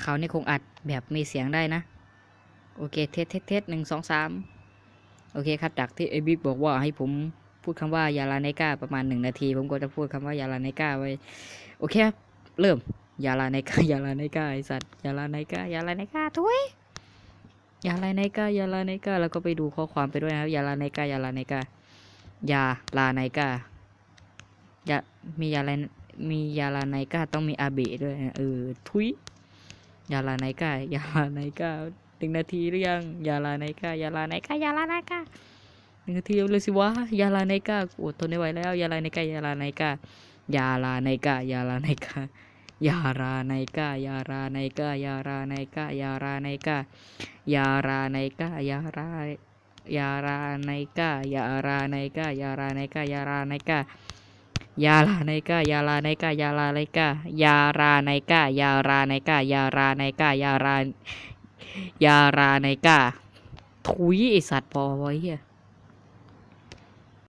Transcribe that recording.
เขานี่คงอัดแบบมีเสียงได้นะ โอเค เทสเทสเทสหนึ่งสองสามโอเคครับ จากที่ไอบิ๊กบอกว่าให้ผมพูดคำว่ายาลาไนกาประมาณหนึ่งนาที ผมก็จะพูดคำว่ายาลาไนกาไว้ โอเคครับ เริ่ม ยาลาไนกายาลาไนกาไอสัตว์ ยาลาไนกายาลาไนกาทุยยาลาไนกายาลาไนกาแล้วก็ไปดูข้อความไปด้วยนะครับ ยาลาไนกายาลาไนกายาลาไนกายามียาลามียาลาไนกาต้องมีอาเบะด้วยนะเออทุย ยาลาไนกายาลาไนกาหนึ่งนาทีหรือยังยาลาไนกายาลาไนกายาลาไนกาหนึ่งนาทีเลยสิวะยาลาไนกาโอ้ทนไม่ไหวแล้วยาลาไนกายาลาไนกายาลาไนกายาลาไนกายาราไนกายาราไนกายาราไนกายาราไนกายาราไนกายารายาราไนกายาราไนกายาราไนกายาราไนกา ยาลาไนกายาลาไนกายาลาไนกายาลาไนกายาลาไนกายาลาไนกายาลายาลาไนกาทุยไอสัตว์พอไว้เฮีย